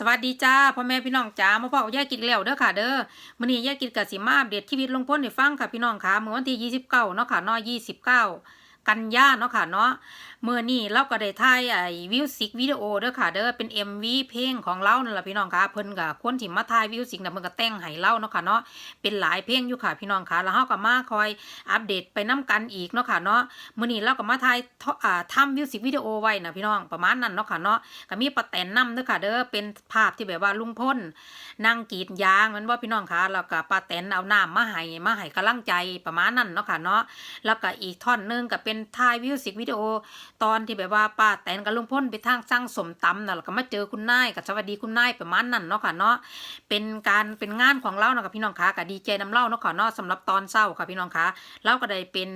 สวัสดีจ้าพ่อแม่พี่น้องจ้ามาพ่อกับย่ากินแล้วเด้อค่ะเด้อมื้อนี้ย่ากินกับสิมาอัปเดตชีวิตลงพ้นให้ฟังค่ะพี่น้องค่ะเมื่อวันที่29เนาะค่ะเนาะ29 กันยาเนาะค่ะเนาะเมื่อนี้เราก็ได้ถ่ายไอ้วิวสิกวิดีโอเด้อค่ะเด้อเป็น MV เพลงของเรานั่นล่ะพี่น้องค่ะเพิ่นก็คนที่มาถ่ายวิวสิกน่ะเพิ่นก็แต่งให้เราเนาะค่ะเนาะเป็นหลายเพลงอยู่ค่ะพี่น้องค่ะแล้วเฮาก็มาคอยอัปเดตไปนํกันอีกเนาะค่ะเนาะเมื้อนี้เราก็มาถ่ายท่ออ่าทำวิวสิกวิดีโอไว้นะพี่น้องประมาณนั้นเนาะค่ะเนาะก็มีป้าแตนนำเด้อค่ะเด้อเป็นภาพที่แบบว่าลุงพ่นนั่งกีดยางมันว่าพี่น้องค่ะแล้วก็ป้าแตนเอาน้ำมาให้มาให้กำลังใจประมาณนั้นเนาะค่ะเนาะแล้วก็อีกท่อนนึงก็เป็นถ่ายวิวสิกวิดีโอ ตอนที่แบบว่าป้าแตนกับลุงพ่นไปทางสร้างสมตำน่ะแล้วก็มาเจอคุณนายกับสวัสดีคุณนายประมาณนั้นเนาะค่ะเนาะเป็นการเป็นงานของเราเนาะค่ะพี่น้องคะก็ดีใจนำเล่าเนาะค่ะเนาะสำหรับตอนเศร้าค่ะพี่น้องคะเราก็ได้เป็น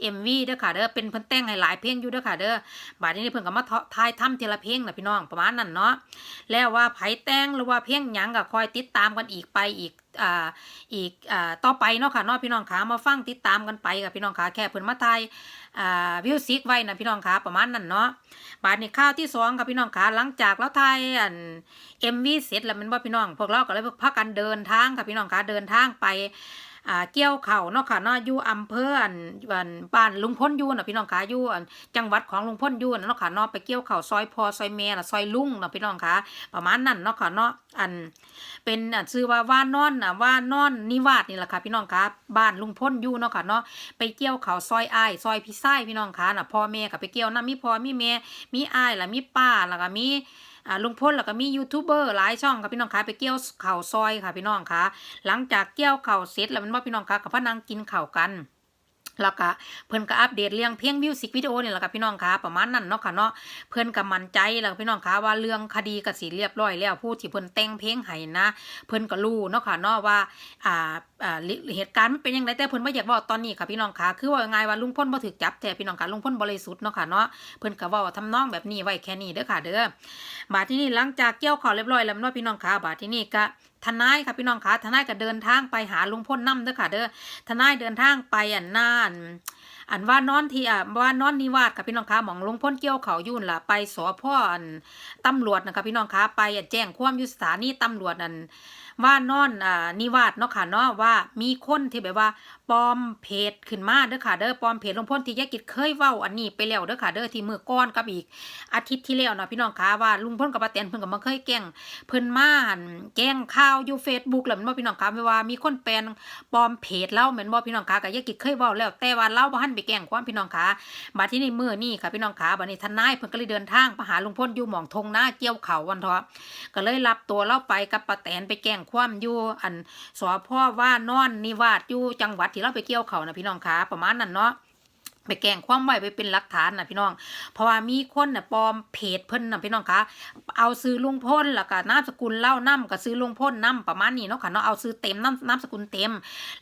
เอ็มวีเด้อค่ะเด้อเป็นเพิ่นแต่งให้หลายเพลงอยู่เด้อค่ะเด้อบาดนี้เพิ่นก็มาทายทำทีละเพลงนะพี่น้องประมาณนั้นเนาะแล้วว่าไผแต่งหรือว่าเพลงหยังก็คอยติดตามกันอีกไปอีก อ่าอีกอ่าต่อไปเนาะค่ะเนาะพี่น้องขามาฟังติดตามกันไปกับพี่น้องขาแค่เพิ่นมาไทยอ่าวิวซิกไว้นะพี่น้องขาประมาณนั้นเนาะบาดนี้ข้าวที่สองกับพี่น้องขาหลังจากแล้วทยอัน MV เสร็จแล้วมันว่าพี่น้อง พวกเราก็เลยพากันเดินทางค่ะพี่น้องขาเดินทางไป อ่าเกี่ยวเข่าเนาะค่ะเนาะอยู่อำเภออันบ้านลุงพ้นอยู่น่ะพี่น้องคะอยู่อันจังหวัดของลุงพ้นอยู่นะเนาะค่ะเนาะไปเกี่ยวเข่าซอยพอซอยแม่น่ะซอยลุงนะพี่น้องคะประมาณนั้นเนาะค่ะเนาะอันเป็นอันชื่อว่าว่านอนน่ะว่านอนนิวาสนี่แหละค่ะพี่น้องคะบ้านลุงพ้นอยู่เนาะค่ะเนาะไปเกี่ยวเข่าซอยอ้ายซอยพี่ไส้พี่น้องคะน่ะพ่อแม่ก็ไปเกี่ยวนํมีพ่อมีแม่มีอ้ายล้วมีป้าแล้วก็มี อ่าลุงพลแล้วก็มียูทูบเบอร์หลายช่องค่ะพี่น้องคะไปเกี่ยวเข่าวซอยค่ะพี่น้องคะหลังจากเกี่ยวเข่าวเสร็จแล้วมันว่าพี่น้องคะกับพนังกินข่าวกันแล้วก็เพิ่นก็อัปเดตเรื่องเพลงมิวสิกวิดีโอนี่แหละค่ะพี่น้องคะประมาณนั้นเนาะค่ะเนาะเพิ่นก็มั่นใจแล้วพี่น้องคะว่าเรื่องคดีก็สิเรียบร้อยแล้วผู้ที่เพิ่นแต่งเพลงให้นะ เพิ่นก็รู้เนาะค่ะเนาะว่าอ่า อ่าเหตุการณ์มันเป็นยังไงแต่เพิ่นบ่อยากเว้าตอนนี้ค่ะพี่น้องคะคือว่ายังไงว่าลุงพลบ่ถูกจับแต่พี่น้องคะลุงพลบริสุทธิ์เนาะค่ะเนาะเพิ่นก็เว้าทำนองแบบนี้ไว้แค่นี้เด้อค่ะ เด้อบาดที่นี่หลังจากเกี่ยวข้าวเรียบร้อยแล้วเนาะพี่น้องคะบาดที่นี่ก็ทนายค่ะพี่น้องคะทนายก็เดินทางไปหาลุงพลนํเด้อค่ะ เด้อทนายเดินทางไปอันน่าน อันว่านอนที่อะว่านอนนิวาสค่ะพี่น้องคะหมองลุงพ้นเกี่ยวเขายุ่นล่ะไปสพ่ออันตำรวจนะคะพี่น้องคะไปแจ้งความยุสถานีตำรวจอันว่านอนอ่านิวาสเนาะค่ะเนาะว่ามีคนที่แบบว่า ปอมเพจขึ้นมาเด้อค่ะเด้อปอมเพจลุงพ้นที่ยายกิจเคยเว้าอันนี้ไปแล้วเด้อค่ะเด้อที่มือก้อนกับอีกอาทิตย์ที่แล้วเนาะพี่น้องคะว่าลุงพ้นกับป้าแตนเพิ่นก็มาเคยแกล้งเพิ่นมาหันแกล้งข่าวอยู่ Facebook แล้วแม่นบ่พี่น้องคะไม่ว่ามีคนแปลนปอมเพจเล่าเหมือนบ่พี่น้องคะก็ยายกิจเคยเว้าแล้วแต่ว่าเล่าบ่ทันไปแกล้งความพี่น้องคะมาที่นี่มือนี้ค่ะพี่น้องคะบัดนี้ทนายเพิ่นก็เลยเดินทางไปหาลุงพลอยู่หม่องทงหน้าเกี่ยวเขาวันเถาะก็เลยรับตัวเล่าไปกับป้าแตนไปแกล้งความอยู่อันสพว่านอนนิวาสอยู่จังหวัดที่เราไปเกี่ยวเขานะพี่น้องคะประมาณนั้นเนาะไปแกงความไว้ไปเป็นหลักฐานนะพี่น้อง เพราะว่ามีคนน่ะปลอมเพจเพิ่นนะพี่น้องคะเอาซื้อลุงพ่นแล้วก็นามสกุลเล่านํก็ซื้อลุงพ่นนํประมาณนี้เนาะค่ะเนาะเอาซื้อเต็มนามนามสกุลเต็ม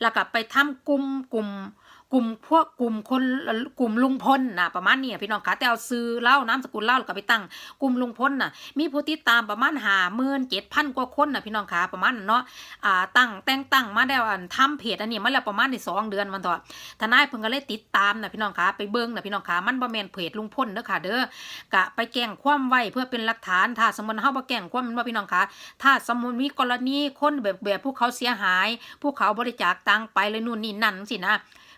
แล้วก็ไปทำกลุ่มกลุ่ม กลุ่มพวกกลุ่มคนกลุ่มลุงพลนะประมาณนี้พี่น้องคะแต่เอาซื้อเล่านามสกุลเล่าแล้วก็ไปตั้งกลุ่มลุงพลน่ะมีผู้ติดตามประมาณหาหมื่นเจ็ดพันกว่าคนน่ะพี่น้องคะประมาณนั้นเนาะอ่าตั้งแต่งตั้งมาแล้วอันทำเพจอันนี้มาแล้วประมาณในสองเดือนมันต่อทนายเพิ่งก็เลยติดตามนะพี่น้องคะไปเบิ้งนะพี่น้องคะมันบ่แมนเพจลุงพลเด้อค่ะเด้อกะไปแกล้งความไว้เพื่อเป็นหลักฐานถ้าสมมติเฮาบ่แกล้งความมันว่าพี่น้องคะถ้าสมมติมีกรณีคนแบบแบบผู้เขาเสียหายผู้เขาบริจาคตังค์ไปเลยนู่นนี่นั่นสินะ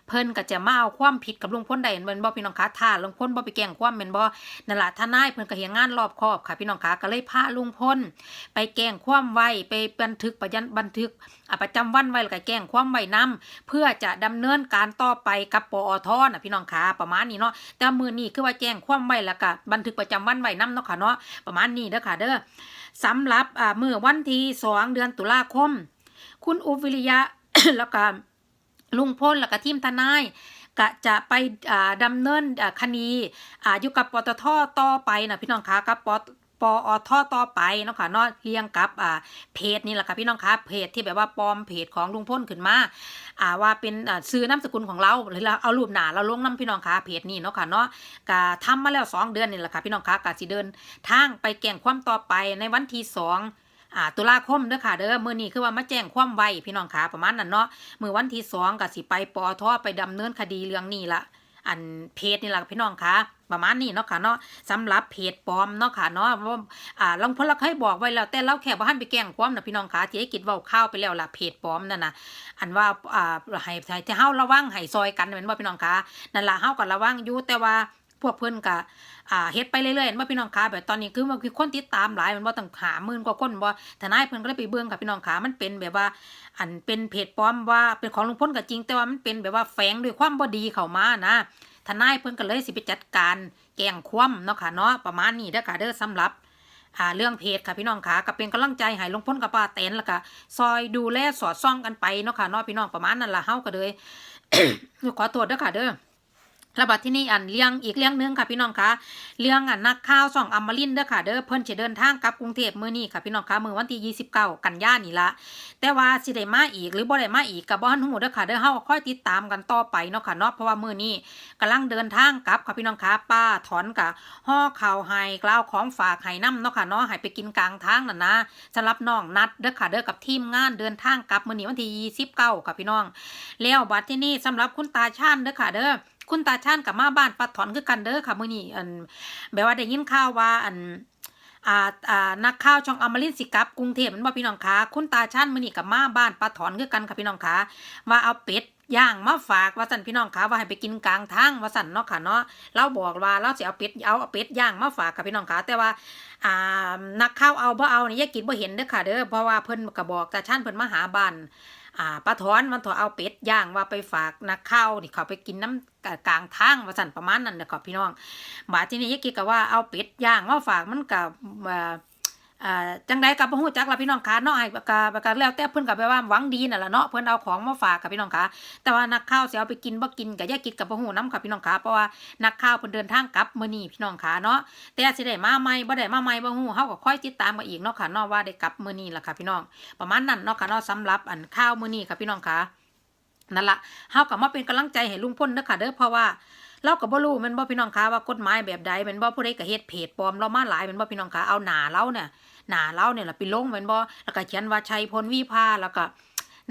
เพิ่นก็จะมาเอาความผิดกับลุงพลได้แม่นบ่พี่น้องคะถ้าลุงพลบ่ไปแกล้งความแม่นบ่นั่นล่ะทนายเพิ่นก็เฮ็ดงานรอบคอบค่ะพี่น้องคะก็เลยพาลุงพลไปแกล้งความไว้ไปบันทึกประยันบันทึกประจำวันไว้แล้วก็แกล้งความไว้นำ เพื่อจะดำเนินการต่อไปกับปอทน่ะพี่น้องคะประมาณนี้เนาะแต่มื้อนี้คือว่าแจ้งความไว้แล้วก็บันทึกประจำวันไว้นำเนาะค่ะเนาะประมาณนี้เด้อค่ะเด้อสำหรับอ่ามื้อวันที่2เดือนตุลาคม คุณอุวิริยะแล้วก็ ลุงพลแล้วก็ทีมทนายก็จะไปอ่าดำเนินคดีอยู่กับปตทต่อไปนะพี่น้องคะกับปปอทต่อไปเนาะค่ะเนาะเรียงกับอ่าเพจนี่แหละค่ะพี่น้องคะเพจที่แบบว่าปลอมเพจของลุงพลขึ้นมาอ่าว่าเป็นอ่าซื้อนามสกุลของเราหรือเราเอารูปหน้าเราลงน้ำพี่น้องคะเพจนี้เนาะค่ะเนาะก็ทำมาแล้วสองเดือนนี่แหละค่ะพี่น้องคะก็สิเดินทางไปแก่งความต่อไปในวันที่ส อ่าตุลาคมเด้อค่ะเด้อมื้อนี้คือว่ามาแจ้งความไว้พี่น้องค่ะประมาณนั้นเนาะมื้อวันที่2ก็สิไปปอทไปดำเนินคดีเรื่องนี้ละอันเพจนี่แหละพี่น้องค่ะประมาณนี้เนาะค่ะเนาะสำหรับเพจปลอมเนาะค่ะเนาะว่าอ่าลองพลเราเคยบอกไว้แล้วแต่เราแค่บ่ทันไปแกล้งความนะพี่น้องคะที่ให้กิดเว้าข้าวไปแล้วล่ะเพจปลอมนั่นน่ะอันว่าอ่าให้ให้ที่เฮาระวังให้ซอยกันแม่นบ่พี่น้องคะนั่นล่ะเฮาก็ระวังอยู่แต่ว่า พวกเพิ่อนก็อ่าเฮ็ดไปเรื่อยๆแม่นบ่พี่น้องคะแบบตอนนี้คือมันคือคนติดตามหลายมันบ่ต้องหาหมื่นกว่าคนบ่ทนายเพิ่นก็เลยไปเบิ่งค่ะพี่น้องคะมันเป็นแบบว่า อันเป็นเพจปลอมว่าเป็นของลุงพลก็จริง แต่ว่ามันเป็นแบบว่าแฝงด้วยความบ่ดีเข้ามานะทนายเพิ่นก็เลยสิไปจัดการแก้งคว่ำเนาะค่ะเนาะประมาณนี้เด้อค่ะเด้อสำหรับอ่าเรื่องเพจค่ะพี่น้องค่ะก็เป็นกำลังใจให้ลุงพลกับป้าแตนแล้วก็ซอยดูแลสอดซ่องกันไปเนาะค่ะเนาะพี่น้องประมาณนั้นล่ะเฮาก็เลยขอโทษเด้อค่ะเด้อ ระบาดที่นี่อันเรื่องอีกเรื่องหนึงค่ะพี่น้องคะเรื่องอันนักข่าวสองอมรินเด้อค่ะเด้อเพิ่นจะเดินทางกลับกรุงเทพมื้อนี้ค่ะพี่น้องคะมื้อวันที่29กันยายนนี่ละแต่ว่าสิได้มาอีกหรือบ่ได้มาอีกก็บ่ทันฮู้เด้อค่ะเด้อเฮาค่อยติดตามกันต่อไปเนาะค่ะเนาะเพราะว่ามื้อนี้กำลังเดินทางกลับค่ะพี่น้องคะป้าถอนกะห่อข้าวให้กล่าวของฝากให้นํเนาะค่ะเนาะให้ไปกินกลางทางนั่นนะสำหรับน้องนัดเด้อค่ะเด้อกับทีมงานเดินทางกลับมื้อนี้วันที่29ค่ะพี่น้องแล้วบัดที่นี่สำหรับคุณตาชาญเด้อค่ะเด้อ คุณตาชาญกับมาบ้านปัดถอนคือกันเด้อค่ะมื้อนี้อันแบบว่าได้ยินข่าวว่าอันอ่าอ่านักข่าวช่องอมรินสิกับกรุงเทพมันบ่พี่น้องคะคุณตาชาญมื้อนี้กับมาบ้านปัดถอนคือกันค่ะพี่น้องคะว่าเอาเป็ดย่างมาฝากว่าสั่นพี่น้องคะว่าให้ไปกินกลางทางว่าสั่นเนาะค่ะเนาะเราบอกว่าเราสิเอาเป็ดเอาเป็ดย่างมาฝากค่ะพี่น้องคะแต่ว่าอ่านักข่าวเอาบ่เอานี่ยายกินบ่เห็นเด้อค่ะเด้อเพราะว่าเพิ่นก็บอกตาชาญเพิ่นมาหาบ้าน อ่าป้าทอนมันถอเอาเป็ดย่างว่าไปฝากนักข้าวนี่เขาไปกินน้ำกลางทางว่าสั่นประมาณนั้นนะครับพี่น้องบาทีนี้ยายกิก็ว่าเอาเป็ดย่างว่าฝากมันกับ อ่าจังใดกับบ่ฮู้จักล่ะพี่น้องคะเนาะไอ้ก็ก็แล้วแต่เพิ่นก็แปลว่าหวังดีนั่นล่ะเนาะเพิ่นเอาของมาฝากกับพี่น้องคะแต่ว่านักข่าวสิเอาไปกินบ่กินก็อย่ากินกับบ่ฮู้นํค่ะพี่น้องคะเพราะว่านักข่าวเพิ่นเดินทางกลับมื้อนี้พี่น้องคะเนาะแต่สิได้มาใหม่บ่ได้มาใหม่บ่ฮู้เฮาก็ค่อยติดตามกันอีกเนาะค่ะเนาะว่าได้กลับมื้อนี้ล่ะค่ะพี่น้อง ประมาณนั้นเนาะค่ะเนาะสำหรับอันข้าวมื้อนี้ค่ะพี่น้องค่ะนั่นละเฮาก็มาเป็นกำลังใจให้ลุงพลเด้อค่ะเด้อเพราะว่า เราก็บ่รู้มันบ่พี่น้องคะว่ากฎหมายแบบใดมันบ่ผู้ใดก็เฮ็ดเพจปลอมเรามาหลายมันบ่พี่น้องคะเอาหน้าเราเนี่ยหน้าเราเนี่ยล่ะไปลงมันบ่แล้วก็เขียนว่าชัยพลวิภาแล้วก็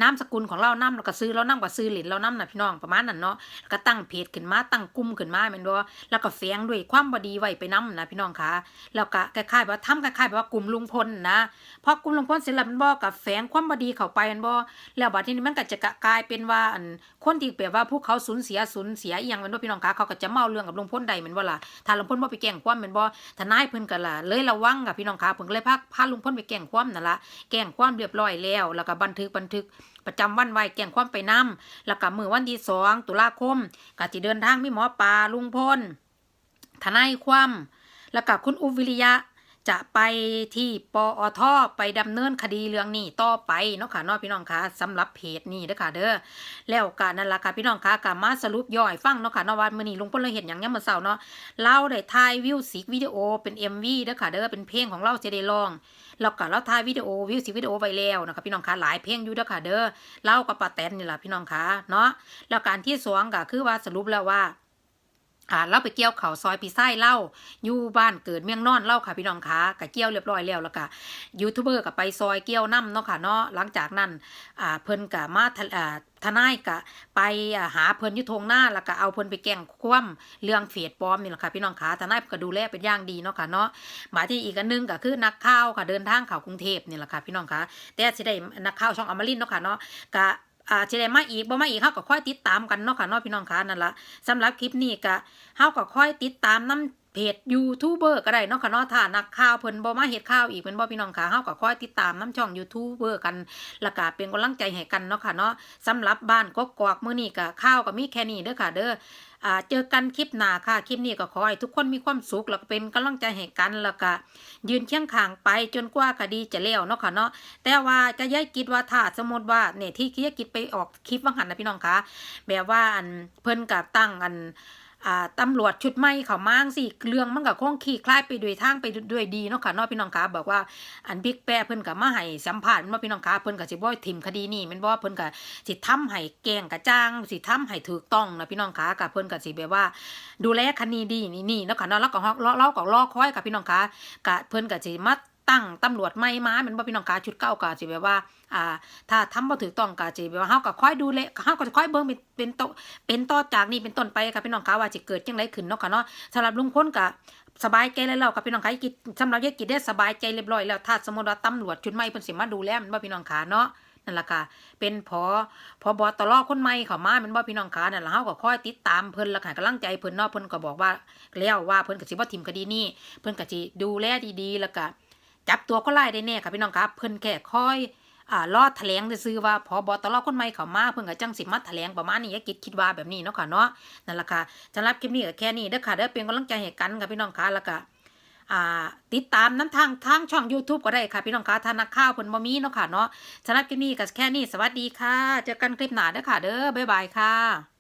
นามสกุลของเรานํแล้วก็ซื้อเรานำก็ซื้อเหรียญเรานำน่ะพี่น้องประมาณนั้นเนาะก็ตั้งเพจขึ้นมาตั้งกลุ่มขึ้นมาแม่นบ่แล้วก็แฝงด้วยความบ่ดีไว้ไปนำนะพี่น้องคะแล้วก็คล้ายๆว่าทำคล้ายๆแบบว่ากลุ่มลุงพลนะพอกลุ่มลุงพลเสร็จแล้วมันบ่กับแฝงความบ่ดีเข้าไปแมันบ่แล้วบัดนี้มันก็จะกลายเป็นว่าอันคนที่แบบว่าพวกเขาสูญเสียสูญเสียอีหยังแม่นบ่พี่น้องคะเขาก็จะเมาเรื่องกับลุงพลใดแม่นบ่ล่ะถ้าลุงพลบ่ไปแก้งความแม่นบ่ทนายเพิ่นก็ล่ะเลยระวังกับพี่น้องคะเพิ่นเลยพาพาลุงพลไปแก้งความนั่นล่ะแก้งความเรียบร้อยแล้วแล้วก็บันทึกบันทึกประจำวันไว้แก่งความไปนํแล้วก็มือวันที่สองตุลาคมก็สิเดินทางมีหมอปลาลุงพลทนายความแล้วกับคุณอุวิริยะ จะไปที่ปอทอไปดำเนินคดีเรื่องนี้ต่อไปเนาะค่ะนาะพี่น้องคะสำหรับเพจนี้เด้อค่ะเด้อแล้วก็นั่นละค่ะพี่น้องคะก็มาสรุปย่อยฟังเนาะค่ะนว่ามื้อนี้ลุงพลเลยเห็นหยังยามมื้อเช้าเนาะเราได้ถ่ายวิวสิกวิดีโอเป็น MV เด้อค่ะเด้อเป็นเพลงของเราสิได้ร้องแล้วก็เราถ่ายวิดีโอวิวสิกวิดีโอไว้แล้วนะคะพี่น้องคะหลายเพลงอยู่เด้อค่ะเด้อเล่ากับป้าแตนนี่แหละพี่น้องคะเนาะแล้วการที่สองก็คือว่าสรุปแล้วว่า อ่าเราไปเกี่ยวเขาซอยปีไส้เล่าอยู่บ้านเกิดเมียงนอนเล่าค่ะพี่น้องคะกะเกี่ยวเรียบร้อยแล้วแล้วก็ยูทูบเบอร์กับไปซอยเกี่ยวน้ำเนาะค่ะเนาะหลังจากนั้นอ่าเพิ่นกะมาทะอ่าทนายกะไปหาเพิ่นยุทงหน้าแล้วก็เอาเพิ่นไปแกงคว่ำเรื่องเฟียดปลอมนี่แหละค่ะพี่น้องคะทนายก็ดูแลเป็นอย่างดีเนาะค่ะเนาะหมายที่อีกอันนึงก็คือนักข่าวค่ะเดินทางเข้ากรุงเทพนี่แหละค่ะพี่น้องคะแต่สิได้นักข่าวช่องอมรินเนาะค่ะเนาะกะ อ่าจะได้มาอีกบ่มาอีกเฮาก็ค่อยติดตามกันเนาะค่ะเนาะพี่น้องคะนั่นละสำหรับคลิปนี้ก็เฮาก็ค่อยติดตามน้ำเพจยูทูบเบอร์ก็ได้เนาะค่ะเนาะถ้านักข่าวเพิ่นบ่มาเฮ็ดข่าวอีกเป็นบ่พี่น้องค่ะเฮาก็ค่อยติดตามน้ำช่องยูทูบเบอร์กันแล้วก็เป็นกำลังใจให้กันเนาะค่ะเนาะสำหรับบ้านกกอกมื้อนี้ก็ข่าวก็มีแค่นี้เด้อค่ะเด้อ เจอกันคลิปหน้าค่ะ คลิปนี้ก็ขอให้ทุกคนมีความสุขแล้วก็เป็นกำลังใจให้กันแล้วก็ยืนเคียงข้างไปจนกว่าคดีจะเลี้ยวเนาะค่ะเนาะแต่ว่าจะย้ายคิดว่าถ้าสมมติว่าเนี่ยที่ย้ายคิดไปออกคลิปว่างหันนะพี่น้องคะแบบว่าอันเพิ่นกับตั้งอัน อ่าตำรวจชุดใหม่เขามางสิเรื่องมันก็คงขี้คลายไปด้วยทางไปด้วยดีเนาะค่ะเนาะพี่น้องคะบอกว่าอันบิ๊กแปะเพิ่นก็มาให้สัมภาษณ์แม่นบ่พี่น้องคะเพิ่นก็สิบ่ทิมคดีนี้ม่นบ่เพิ่นก็สิทำให้แกงกระจ่างสิทำให้ถูกต้องนะพี่น้องคะก็เพิ่นก็สิแบบว่า ดูแลคดีดีนี่นี่เนาะค่ะเนาะแล้วก็เราก็รอคอยกับพี่น้องคะก็เพิ่นก็สิมา ตั้งตำรวจใหม่มาแมันบ่พี่น้องคะชุดเก่าก็สิแบบว่า อ่า ถ้าทำบ่ถูกต้องก็สิแบบว่าเฮาก็คอยดูแลเฮาก็จะคอยเบิ่งเป็นเป็นโตเป็นต่อจากนี้เป็นต้นไปค่ะพี่น้องคะว่าสิเกิดจังไดขึ้นเนาะค่ะเนาะสำหรับลุงพลก็สบายใจแล้วเรากับพี่น้องคะกิจสำหรับยายกิจได้สบายใจเรียบร้อยแล้วถ้าสมมติว่าตำรวจชุดใหม่เพิ่นสิมาดูแลมันบ่พี่น้องคะเนาะนั่นล่ะค่ะ เป็นพอพอบอตรคนใหม่เข้ามาแมันบ่พี่น้องคะนั่นล่ะเฮาก็คอยติดตามเพิ่นล้วค่ะกำลังใจเพิ่นเนาะเพิ่นก็บอกว่าแล้วว่าเพิ่นก็สิบ่ทิ่มคดีนี้เพิ่นก็สิดูแลดีๆแล้วก็ จับตัวคนร้ายได้แน่ค่ะพี่น้องคะเพิ่นแค่คอยอ่ารอดแถลงซื่อว่าพอบอตรคนใหม่เข้ามาเพิ่นก็จังสิมาแถลงประมาณนี้ยกิจคิดว่าแบบนี้เนาะค่ะเนาะนั่นแหละค่ะสำหรับคลิปนี้ก็แค่นี้เด้อค่ะเด้อเป็นกำลังใจให้กันค่ะพี่น้องค่ะแล้วก็อ่าติดตามน้ำทางทางช่อง YouTube ก็ได้ค่ะ พี่น้องค่ะทานักข่าวเพิ่นบ่มีเนาะค่ะเนาะสำหรับคลิปนี้ก็แค่นี้สวัสดีค่ะ เจอกันคลิปหน้าเด้อค่ะ เด้อบ๊ายบายค่ะ